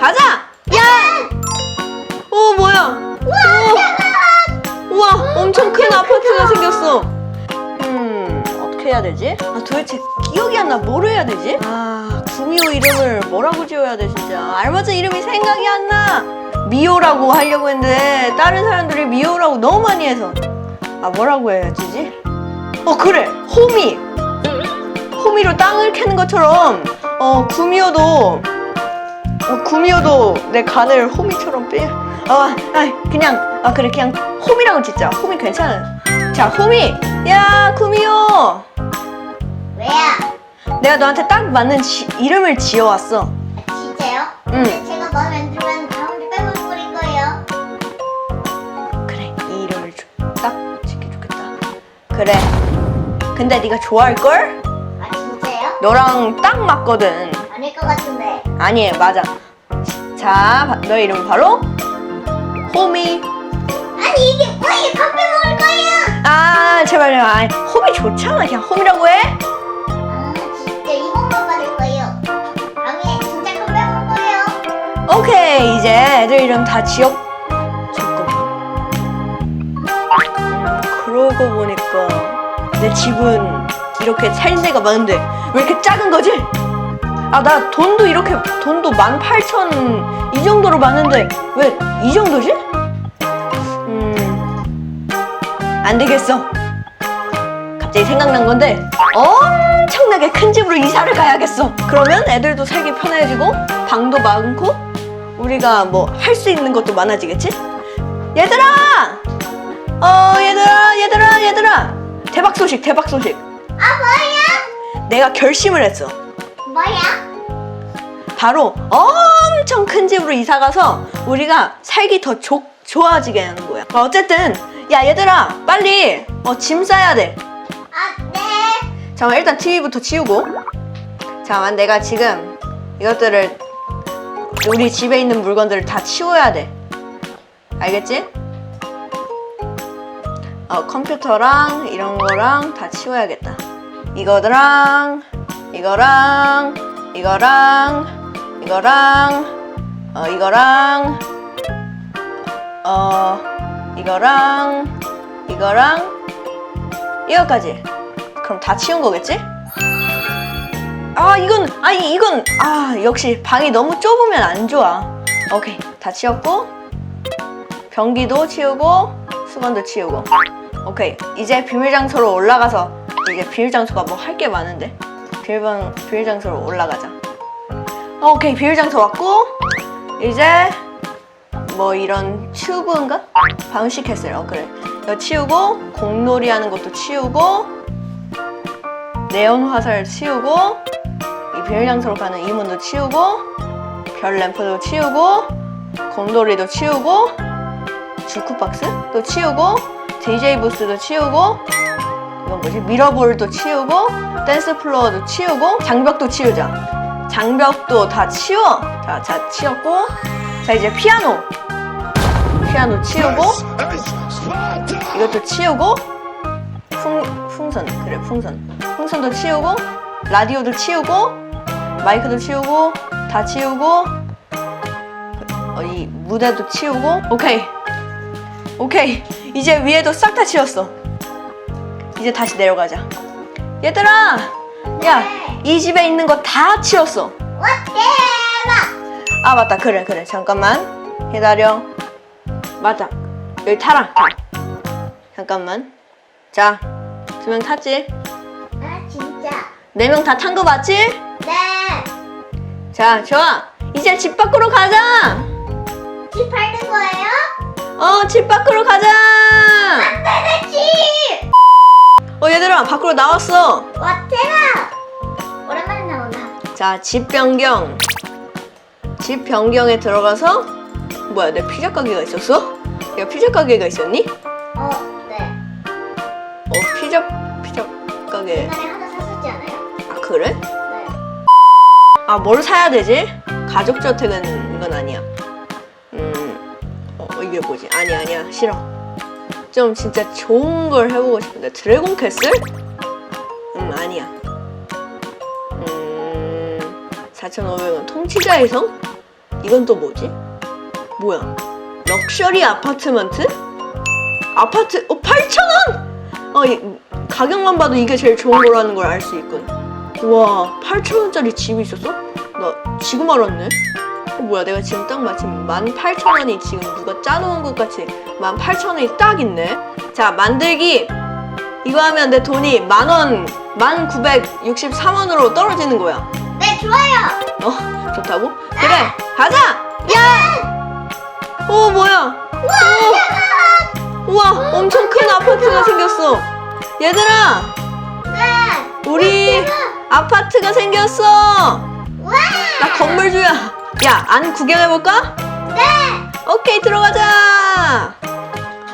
가자! 야! 어 뭐야? 우와 우와 엄청 큰 아파트가 생겼어. 음 어떻게 해야 되지? 아 도대체 기억이 안 나. 뭐를 해야 되지? 아 구미호 이름을 뭐라고 지어야 돼 진짜. 알맞은 이름이 생각이 안나. 미호라고 하려고 했는데 다른 사람들이 미호라고 너무 많이 해서. 아 뭐라고 해야 되지? 어 그래. 호미. 호미로 땅을 캐는 것처럼. 어 구미호도 어, 구미호도 내 간을 호미처럼 빼. 어, 아, 그냥 아 그래 그냥 호미라고 짓자. 호미 괜찮아. 자, 호미. 야, 구미호. 왜요? 내가 너한테 딱 맞는 지- 이름을 지어왔어. 아, 진짜요? 응. 제가 마음에 안 들면 다음에 빼먹어버릴 거예요. 그래, 이 이름을 주- 딱 짓기 좋겠다. 그래. 근데 네가 좋아할 걸? 아 진짜요? 너랑 딱 맞거든. 아닐 것 같은데. 아니, 맞아. 자, 바- 너의 이름은 바로 호미. 아니 이게 뭐예요? 다 빼먹을 거예요. 아, 제발요. 아, 호미 좋잖아. 그냥 호미라고 해. 아 진짜 이것만 받을 거예요. 다음에 진짜 큰 빼먹을 거예요. 오케이 이제 애들 이름 다 지었 잠깐만 음, 그러고 보니까 내 집은 이렇게 살 데가 많은데 왜 이렇게 작은 거지? 아 나 돈도 이렇게 돈도 18,000 이 정도로 많은데 왜 이 정도지? 음 안 되겠어 갑자기 생각난 건데 엄청나게 큰 집으로 이사를 가야겠어. 그러면 애들도 살기 편해지고 방도 많고 우리가 뭐 할 수 있는 것도 많아지겠지? 얘들아! 어 얘들아 얘들아 얘들아 대박 소식 대박 소식 아 뭐야? 내가 결심을 했어. 뭐야? 바로 엄청 큰 집으로 이사 가서 우리가 살기 더 조, 좋아지게 하는 거야. 어, 어쨌든 야 얘들아 빨리 어, 짐 싸야 돼. 아 네. 잠깐 일단 TV부터 치우고 잠깐 내가 지금 이것들을 우리 집에 있는 물건들을 다 치워야 돼 알겠지? 어 컴퓨터랑 이런 거랑 다 치워야겠다 이거랑 이거랑 이거랑 이거랑 어 이거랑 어 이거랑 이거랑 이거까지. 그럼 다 치운 거겠지? 아 이건 아니 이건 아 역시 방이 너무 좁으면 안 좋아. 오케이 다 치웠고 변기도 치우고 수건도 치우고. 오케이 이제 비밀 장소로 올라가서 이제 비밀 장소가 뭐 할 게 많은데 비밀방 비밀 장소로 올라가자. 오케이 비밀 장소 왔고 이제 뭐 이런 튜브인가? 방식 캐슬 어 그래. 이거 치우고 공놀이 하는 것도 치우고 네온 화살 치우고 이 비밀 장소로 가는 이 문도 치우고 별 램프도 치우고 곰돌이도 치우고 주크박스도 치우고 DJ 부스도 치우고 이건 뭐지? 미러볼도 치우고 댄스 플로어도 치우고 장벽도 치우자. 장벽도 다 치워. 자, 자 치웠고. 자 이제 피아노. 피아노 치우고. 이것도 치우고. 풍, 풍선. 그래 풍선. 풍선도 치우고. 라디오도 치우고. 마이크도 치우고. 다 치우고. 어, 이 무대도 치우고. 오케이. 오케이. 이제 위에도 싹 다 치웠어. 이제 다시 내려가자 얘들아 야 이 집에 있는 거 다 치웠어. 와 대박. 아 맞다. 그래 그래. 잠깐만. 기다려. 맞다 여기 타라 타. 잠깐만. 자 두 명 탔지? 아 진짜. 네 명 다 탄 거 맞지? 네. 자 좋아. 이제 집 밖으로 가자. 집 밟는 거예요? 어 집 밖으로 가자 어 얘들아 밖으로 나왔어 와 대박. 오랜만에 나온다. 자 집 변경 집 변경에 들어가서 뭐야 내 피자 가게가 있었어? 야 피자 가게가 있었니? 어 네. 어 피자 피자 가게 옛날에 하나 샀었지 않아요? 아 그래? 네. 아 뭘 사야 되지? 가족주택은 이건 아니야. 음, 어, 이게 뭐지? 아니 아니야 싫어. 좀 진짜 좋은 걸 해보고 싶은데 드래곤 캐슬? 음 아니야. 음 4,500원 통치자의 성? 이건 또 뭐지? 뭐야? 럭셔리 아파트먼트? 아파트 어 8,000원! 어, 이, 가격만 봐도 이게 제일 좋은 거라는 걸 알 수 있군. 와, 8,000원짜리 집이 있었어? 나 지금 알았네. 어, 뭐야, 내가 지금 딱 마침 18,000원이 지금 누가 짜놓은 것 같이 18,000원이 딱 있네. 자, 만들기. 이거 하면 내 돈이 만원, 1963원으로 떨어지는 거야. 네, 좋아요. 어, 좋다고? 그래, 가자! 야! 오, 뭐야? 오, 우와, 엄청 큰 아파트가 생겼어. 얘들아, 네. 우리 아파트가 생겼어. 와. 나 건물주야. 야, 안 구경해볼까? 네. 오케이, 들어가자.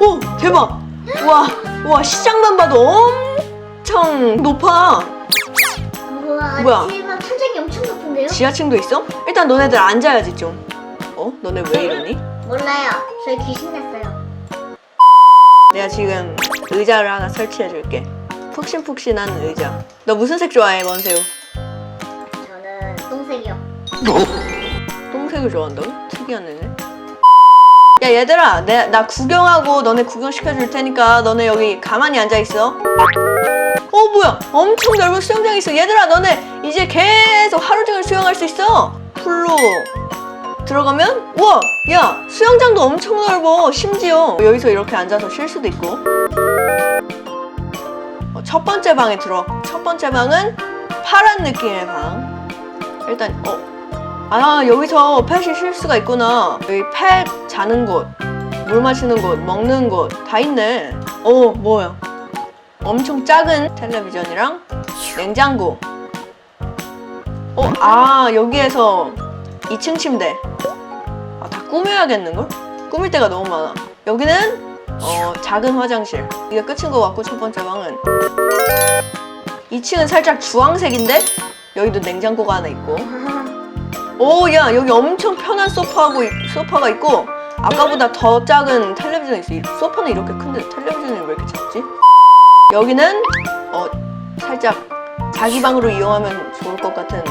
오, 대박. 우와, 우와, 시장만 봐도 엄청 높아. 우와, 뭐야? 집은 천장이 엄청 높은데요? 지하층도 있어? 일단 너네들 앉아야지 좀. 어? 너네 왜 이러니? 몰라요. 저희 귀신 났어요. 내가 지금 의자를 하나 설치해줄게. 푹신푹신한 의자. 너 무슨 색 좋아해, 원세우? 저는 똥색이요. 똥색을 좋아한다고? 특이한 애네. 야 얘들아, 내, 나 구경하고 너네 구경시켜줄 테니까 너네 여기 가만히 앉아있어. 어 뭐야? 엄청 넓은 수영장이 있어. 얘들아, 너네 이제 계속 하루 종일 수영할 수 있어. 풀로 들어가면 우와, 야 수영장도 엄청 넓어. 심지어 여기서 이렇게 앉아서 쉴 수도 있고. 어, 첫 번째 방에 들어. 첫 번째 방은 파란 느낌의 방. 일단 어 아 여기서 펫이 쉴 수가 있구나. 여기 펫 자는 곳, 물 마시는 곳, 먹는 곳 다 있네. 어 뭐야? 엄청 작은 텔레비전이랑 냉장고. 어 아 여기에서 2층 침대. 아, 다 꾸며야겠는걸? 꾸밀 데가 너무 많아. 여기는 어 작은 화장실. 이게 끝인 것 같고 첫 번째 방은. 2층은 살짝 주황색인데 여기도 냉장고가 하나 있고 오, 야, 여기 엄청 편한 소파하고, 있- 소파가 있고, 아까보다 더 작은 텔레비전이 있어. 이 소파는 이렇게 큰데 텔레비전이 왜 이렇게 작지? 여기는, 어, 살짝 자기 방으로 이용하면 좋을 것 같은,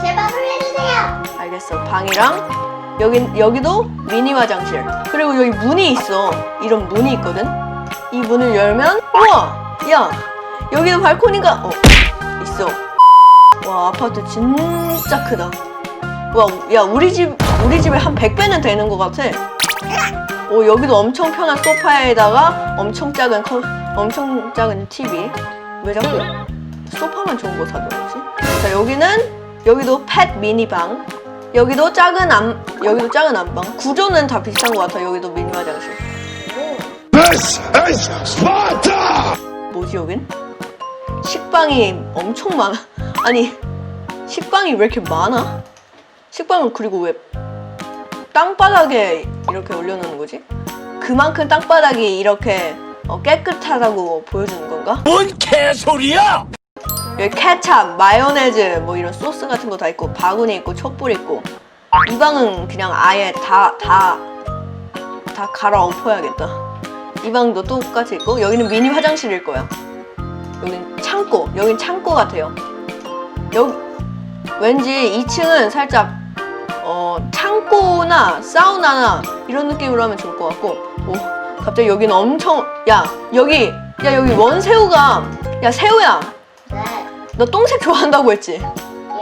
제 방을 해주세요. 알겠어. 방이랑, 여기, 여기도 미니 화장실. 그리고 여기 문이 있어. 이런 문이 있거든? 이 문을 열면, 우와! 야, 여기도 발코니가, 어, 있어. 와, 아파트 진짜 크다. 와, 야, 우리 집, 우리 집에 한 100배는 되는 것 같아. 오, 여기도 엄청 편한 소파에다가 엄청 작은 컴, 엄청 작은 TV. 왜 자꾸 소파만 좋은 거 사들었지? 자, 여기는, 여기도 펫 미니방. 여기도 작은 안, 여기도 작은 안방. 구조는 다 비슷한 것 같아. 여기도 미니 화장실. This is Sparta! 뭐지, 여긴? 식빵이 엄청 많아. 아니, 식빵이 왜 이렇게 많아? 식빵을 그리고 왜 땅바닥에 이렇게 올려놓는 거지? 그만큼 땅바닥이 이렇게 어, 깨끗하다고 보여주는 건가? 뭔 개소리야! 여기 케찹, 마요네즈 뭐 이런 소스 같은 거 다 있고 바구니 있고 촛불 있고 이 방은 그냥 아예 다 다 다 갈아 엎어야겠다. 이 방도 똑같이 있고 여기는 미니 화장실일 거야. 여긴 창고, 여긴 창고 같아요. 여기 왠지 2층은 살짝 어 창고나 사우나나 이런 느낌으로 하면 좋을 것 같고 오 갑자기 여기는 엄청 야 여기 야 여기 원새우가 야 새우야 네. 너 똥색 좋아한다고 했지?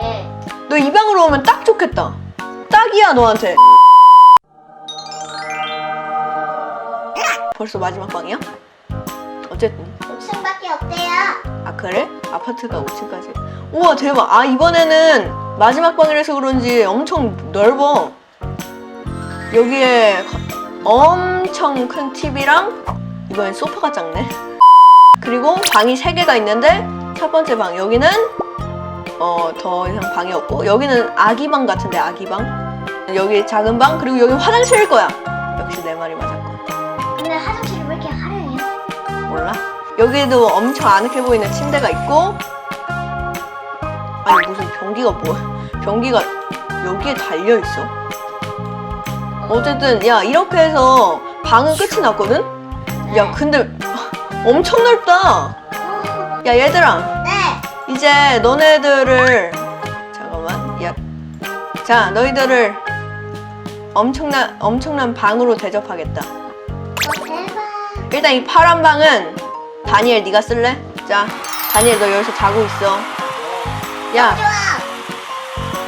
예. 너 이 방으로 오면 딱 좋겠다. 딱이야 너한테. 벌써 마지막 방이야? 어쨌든 5층밖에 없대요. 아 그래? 아파트가 5층까지. 우와 대박. 아 이번에는 마지막 방이라서 그런지 엄청 넓어. 여기에 엄청 큰 TV랑 이번엔 소파가 작네. 그리고 방이 3개가 있는데 첫 번째 방 여기는 어 더 이상 방이 없고 여기는 아기 방 같은데 아기 방. 여기 작은 방 그리고 여기 화장실일 거야. 역시 내 말이 맞았고. 근데 화장실이 왜 이렇게 화려해요? 몰라? 여기도 엄청 아늑해 보이는 침대가 있고 아니 무슨 변기가 뭐야 변기가 여기에 달려 있어 어쨌든 야 이렇게 해서 방은 끝이 났거든 야 근데 엄청 넓다 어, 야 얘들아 네. 이제 너네들을 잠깐만 야 자 너희들을 엄청난 엄청난 방으로 대접하겠다. 어, 대박. 일단 이 파란 방은 다니엘 네가 쓸래? 자, 다니엘 너 여기서 자고 있어. 야.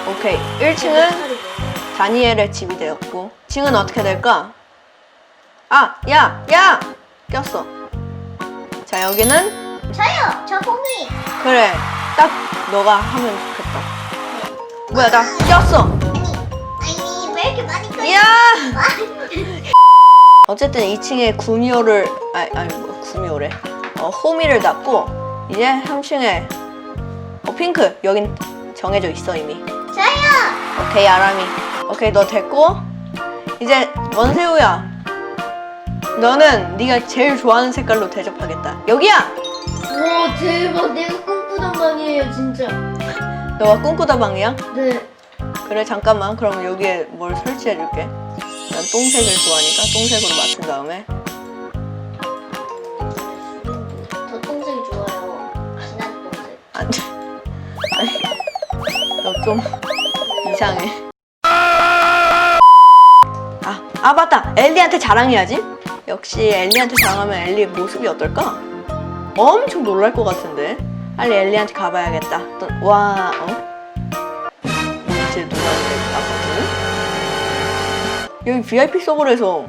오케이. 1층은 다니엘의 집이 되었고, 층은 어떻게 될까? 아, 야, 야, 꼈어. 자, 여기는 저요. 저 봄이. 그래, 딱 너가 하면 좋겠다. 뭐야, 나 꼈어. 아니, 아니 왜 이렇게 많이 끓여? 야! 어쨌든 2층에 구미호를 아, 아니 뭐 구미호래 어, 호미를 닫고 이제 3층에 어 핑크. 여긴 정해져 있어 이미. 저요. 오케이 아람이. 오케이 너 됐고? 이제 원세우야. 너는 네가 제일 좋아하는 색깔로 대접하겠다. 여기야! 와 대박. 내가 꿈꾸던 방이에요 진짜. 너가 꿈꾸다 방이야? 네. 그래 잠깐만. 그럼 여기에 뭘 설치해 줄게. 난 똥색을 좋아하니까 똥색으로 맞춘 다음에. 저 똥색이 좋아요. 진한 똥색. 안 돼. 아니, 너좀 이상해. 아, 아 맞다. 엘리한테 자랑해야지. 역시 엘리한테 자랑하면 엘리의 모습이 어떨까? 엄청 놀랄 것 같은데. 빨리 엘리한테 가봐야겠다. 또, 와, 어? 이제 아파트? 여기 VIP 서버에서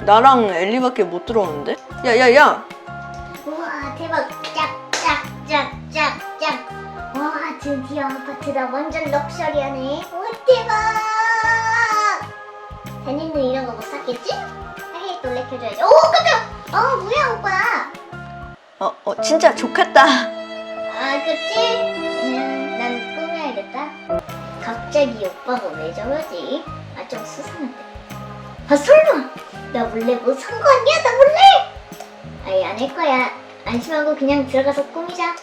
나랑 엘리밖에 못 들어오는데? 야, 야, 야! 우와 대박. 짝짝짝짝 짝. 와 드디어 아파트다. 완전 럭셔리하네. 와 대박. 다니는 이런 거 못 샀겠지? 헤이 놀래켜줘야지. 오 깜짝. 어 뭐야 오빠. 어, 어, 진짜 좋겠다. 아 그치? 그냥 난 꾸며야겠다. 갑자기 오빠가 왜 저러지? 아 좀 수상한데. 아 설마 나 몰래 뭐 산 거 아니야? 나 몰래? 안할 거야. 안심하고 그냥 들어가서 꾸미자.